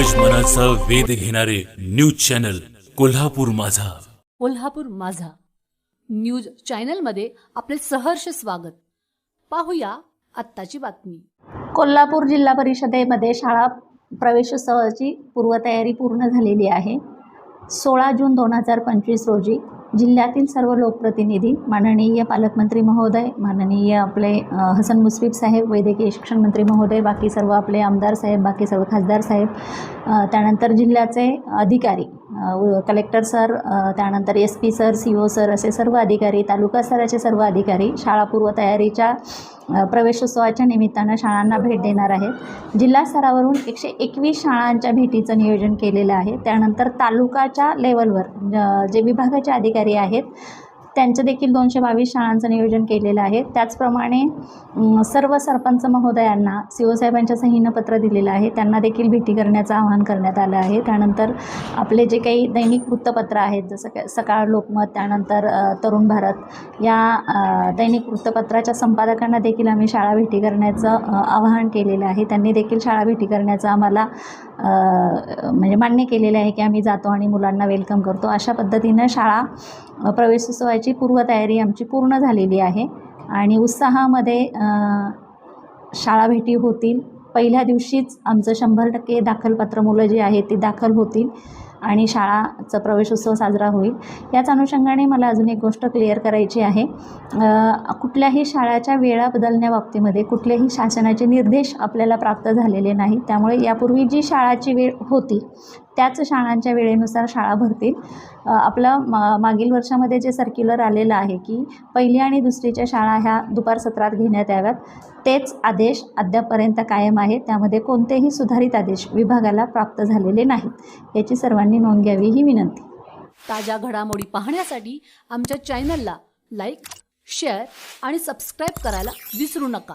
कोकणाचा वेध घेणारे news channel Kolhapur माझा. कोल्हापूर माझा. न्यूज चॅनलमध्ये आपले सहर्ष स्वागत. पाहूया आत्ताची बातमी. कोल्हापूर जिल्हा परिषदेमध्ये शाळा प्रवेशोत्सवाची पूर्वतयारी पूर्ण झालेली आहे. सोळा जून दोन हजार पंचवीस रोजी जिल्ह्यातील सर्व लोकप्रतिनिधी माननीय पालकमंत्री महोदय माननीय आपले हसन मुश्रीफ साहेब वैद्यकीय शिक्षण मंत्री महोदय बाकी सर्व आपले आमदार साहेब बाकी सर्व खासदार साहेब त्यानंतर जिल्ह्याचे अधिकारी कलेक्टर सर त्यानंतर S P sir C O sir असे सर्व अधिकारी तालुका स्तराचे सर्व अधिकारी शाळा पूर्वतयारीच्या प्रवेशोत्सवाच्या निमित्तानं शाळांना भेट देणार आहेत. जिल्हा स्तरावरून एकशे एकवीस शाळांच्या भेटीचं नियोजन केलेलं आहे. त्यानंतर तालुकाच्या लेवलवर जे विभागाचे अधिकारी आहेत त्यांचं देखील दोनशे बावीस शाळांचं नियोजन केलेलं आहे. त्याचप्रमाणे सर्व सरपंच महोदयांना सी ओ साहेबांच्या सहीनं पत्र दिलेलं आहे. त्यांना देखील भेटी करण्याचं आवाहन करण्यात आलं आहे. त्यानंतर आपले जे काही दैनिक वृत्तपत्र आहेत जसं काय सकाळ लोकमत त्यानंतर तरुण भारत या दैनिक वृत्तपत्राच्या संपादकांना देखील आम्ही शाळा भेटी करण्याचं आवाहन केलेलं आहे. त्यांनी देखील शाळा भेटी करण्याचं आम्हाला म्हणजे मान्य केलेलं आहे की आम्ही जातो आणि मुलांना वेलकम करतो. अशा पद्धतीनं शाळा प्रवेशोत्सवाची पूर्वतयारी आमची पूर्ण झालेली आहे आणि उत्साहामध्ये शाळा भेटी होतील. पहिल्या दिवशीच आमचं शंभर टक्के दाखलपत्र मुलं जी आहेत ती दाखल होतील आणि शाळाचा प्रवेशोत्सव साजरा होईल. याच अनुषंगाने मला अजून एक गोष्ट क्लिअर करायची आहे. कुठल्याही शाळाच्या वेळा बदलण्याबाबतीमध्ये कुठलेही शासनाचे निर्देश आपल्याला प्राप्त झालेले नाहीत. त्यामुळे यापूर्वी जी शाळाची वेळ होती त्याच शाळांच्या वेळेनुसार शाळा भरतील. आपला आपलं मा मागील वर्षामध्ये जे सर्क्युलर आलेलं आहे की पहिली आणि दुसरीच्या शाळा ह्या दुपार सत्रात घेण्यात याव्यात. तेच आदेश अद्यापपर्यंत कायम आहे. त्यामध्ये कोणतेही सुधारित आदेश विभागाला प्राप्त झालेले नाहीत. याची सर्वांनी नोंद घ्यावी ही विनंती. ताज्या घडामोडी पाहण्यासाठी आमच्या चॅनलला लाईक शेअर आणि सबस्क्राईब करायला विसरू नका.